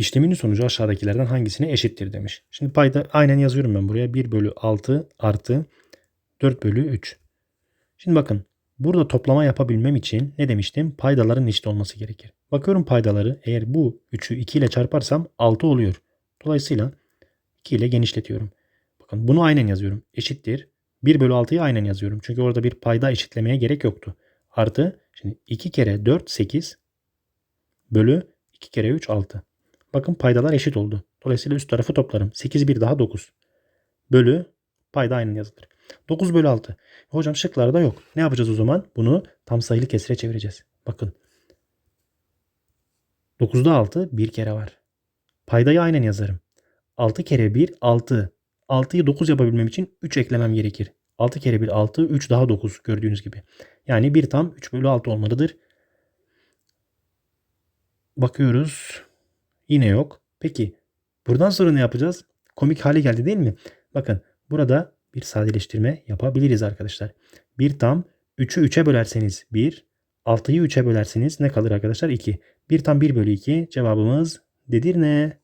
İşleminin sonucu aşağıdakilerden hangisine eşittir demiş. Şimdi payda aynen yazıyorum ben buraya. 1 bölü 6 artı 4 bölü 3. Şimdi bakın burada toplama yapabilmem için ne demiştim? Paydaların eşit olması gerekir. Bakıyorum paydaları eğer bu 3'ü 2 ile çarparsam 6 oluyor. Dolayısıyla 2 ile genişletiyorum. Bakın bunu aynen yazıyorum. Eşittir. 1 bölü 6'yı aynen yazıyorum. Çünkü orada bir payda eşitlemeye gerek yoktu. Artı şimdi 2 kere 4 8 bölü 2 kere 3 6. Bakın paydalar eşit oldu. Dolayısıyla üst tarafı toplarım. 8 bir daha 9. Bölü payda aynen yazılır. 9 bölü 6. Hocam şıklarda yok. Ne yapacağız o zaman? Bunu tam sayılı kesire çevireceğiz. Bakın. 9'da 6 bir kere var. Paydayı aynen yazarım. 6 kere 1 6. 6'yı 9 yapabilmem için 3 eklemem gerekir. 6 kere 1 6 3 daha 9 gördüğünüz gibi. Yani 1 tam 3 bölü 6 olmalıdır. Bakıyoruz. Yine yok. Peki buradan sonra ne yapacağız? Komik hale geldi değil mi? Bakın burada bir sadeleştirme yapabiliriz arkadaşlar. 1 tam 3'ü 3'e bölerseniz 1. 6'yı 3'e bölerseniz ne kalır arkadaşlar? 2. 1 tam 1 bölü 2 cevabımız dedir ne?